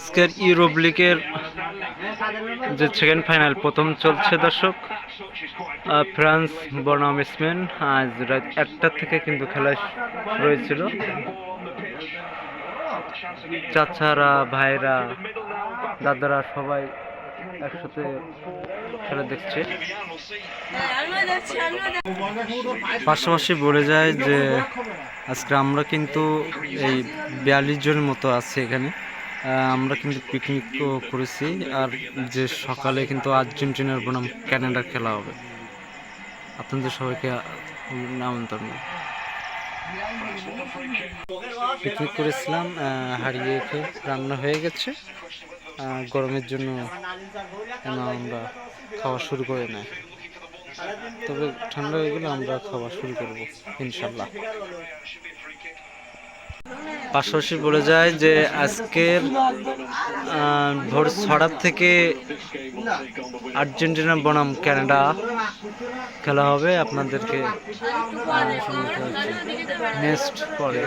আজকের ইউরোপ লিগের যে সেকেন্ড ফাইনাল, প্রথম চলছে দর্শক। ফ্রান্স বনাম স্পেন, আজ রাত একটা থেকে কিন্তু খেলা শুরু হয়েছিল চাচারা, ভাইরা, দাদারা সবাই একসাথে খেলা দেখছে। পাশাপাশি বলে যায় যে, আজকে আমরা কিন্তু এই বিয়াল্লিশ জনের মতো আছি এখানে। আমরা কিন্তু পিকনিকও করেছি, আর যে সকালে কিন্তু আর্জেন্টিনার বনাম ক্যানাডার খেলা হবে। আপনাদের সবাইকে আমন্ত্রণ। পিকনিক করেছিলাম হারিয়ে খেয়ে রান্না হয়ে গেছে। গরমের জন্য আমরা খাওয়া শুরু করে নেয় তবে ঠান্ডা হয়ে গেলে আমরা খাওয়া শুরু করব, ইনশাল্লাহ। পাশাপাশি বলে যায় যে আজকের ভোর ছড়ার থেকে আর্জেন্টিনা বনাম ক্যানাডা খেলা হবে। আপনাদেরকে নেক্সট পরে